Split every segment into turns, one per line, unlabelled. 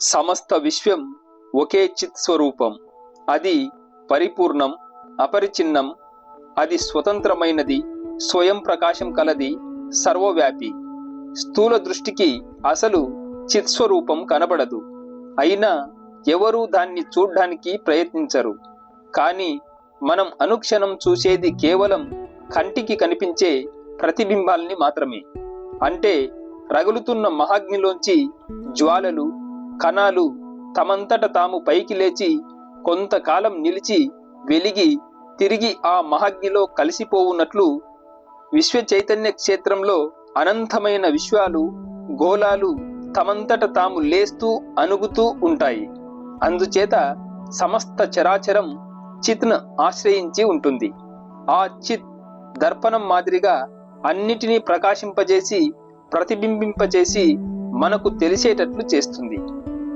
సమస్త విశ్వం ఒకే చిత్ స్వరూపం. అది పరిపూర్ణం అపరిచిన్నం అది స్వతంత్రమైనది స్వయం ప్రకాశం కలది సర్వవ్యాపి. స్థూల దృష్టికి అసలు చిత్స్వరూపం కనబడదు. అయినా ఎవరూ దాన్ని చూడ్డానికి ప్రయత్నించరు. కానీ మనం అనుక్షణం చూసేది కేవలం కంటికి కనిపించే ప్రతిబింబాల్ని మాత్రమే. అంటే రగులుతున్న మహాగ్నిలోంచి జ్వాలలు కణాలు తమంతట తాము పైకి లేచి కొంతకాలం నిలిచి వెలిగి తిరిగి ఆ మహగ్నిలో కలిసిపోవున్నట్లు విశ్వ చైతన్య క్షేత్రంలో అనంతమైన విశ్వాలు గోళాలు తమంతట తాము లేస్తూ అనుగుతూ ఉంటాయి. అందుచేత సమస్త చరాచరం చిత్ను ఆశ్రయించి ఉంటుంది. ఆ చిత్ దర్పణం మాదిరిగా అన్నిటినీ ప్రకాశింపజేసి ప్రతిబింబింపజేసి మనకు తెలిసేటట్లు చేస్తుంది.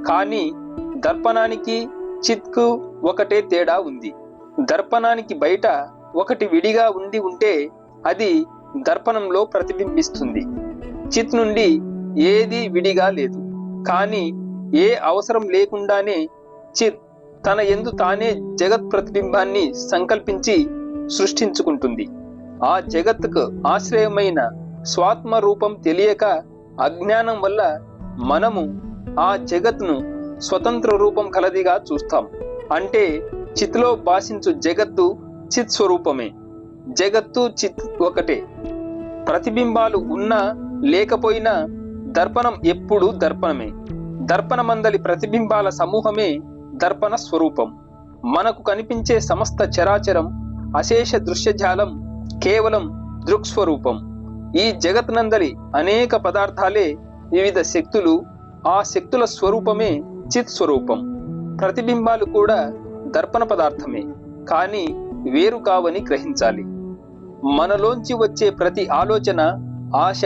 కానీ దర్పణానికి చిత్కు ఒకటే తేడా ఉంది. దర్పణానికి బయట ఒకటి విడిగా ఉండి ఉంటే అది దర్పణంలో ప్రతిబింబిస్తుంది. చిత్ నుండి ఏది విడిగా లేదు. కానీ ఏ అవసరం లేకుండానే చిత్ తన ఎందు తానే జగత్ ప్రతిబింబాన్ని సంకల్పించి సృష్టించుకుంటుంది. ఆ జగత్తుకు ఆశ్రయమైన స్వాత్మ రూపం తెలియక అజ్ఞానం వల్ల మనము ఆ జగత్ను స్వతంత్ర రూపం కలదిగా చూస్తాం. అంటే చిత్లో భాషించు జగత్తు చిత్ స్వరూపమే. జగత్తు చిత్ ఒకటే. ప్రతిబింబాలు ఉన్నా లేకపోయినా దర్పణం ఎప్పుడూ దర్పణమే. దర్పణమందలి ప్రతిబింబాల సమూహమే దర్పణ స్వరూపం. మనకు కనిపించే సమస్త చరాచరం అశేష దృశ్యజాలం కేవలం దృక్స్వరూపం. ఈ జగత్నందలి అనేక పదార్థాలే వివిధ శక్తులు ఆ శక్తుల స్వరూపమే చిత్ స్వరూపం. ప్రతిబింబాలు కూడా దర్పణ పదార్థమే కానీ వేరు కావని గ్రహించాలి. మనలోంచి వచ్చే ప్రతి ఆలోచన ఆశ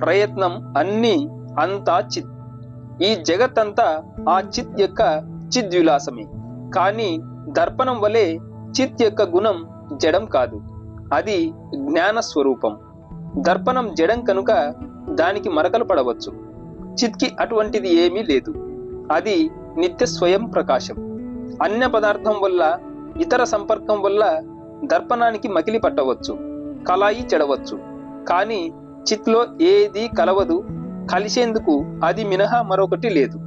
ప్రయత్నం అన్నీ అంతా చిత్. ఈ జగత్ అంతా ఆ చిత్ యొక్క చిద్విలాసమే కానీ దర్పణం వలె చిత్ యొక్క గుణం జడం కాదు. అది జ్ఞాన స్వరూపం. దర్పణం జడం కనుక దానికి మరకలు పడవచ్చు. చిత్కి అటువంటిది ఏమీ లేదు. అది నిత్య స్వయం ప్రకాశం. అన్య పదార్థం వల్ల ఇతర సంపర్కం వల్ల దర్పణానికి మకిలి పట్టవచ్చు కలాయి చెడవచ్చు. కానీ చిత్లో ఏది కలవదు కలిసేందుకు అది మినహా మరొకటి లేదు.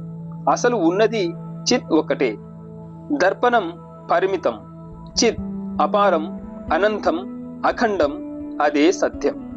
అసలు ఉన్నది చిత్ ఒకటే దర్పణం పరిమితం చిత్ అపారం అనంతం అఖండం అదే సత్యం.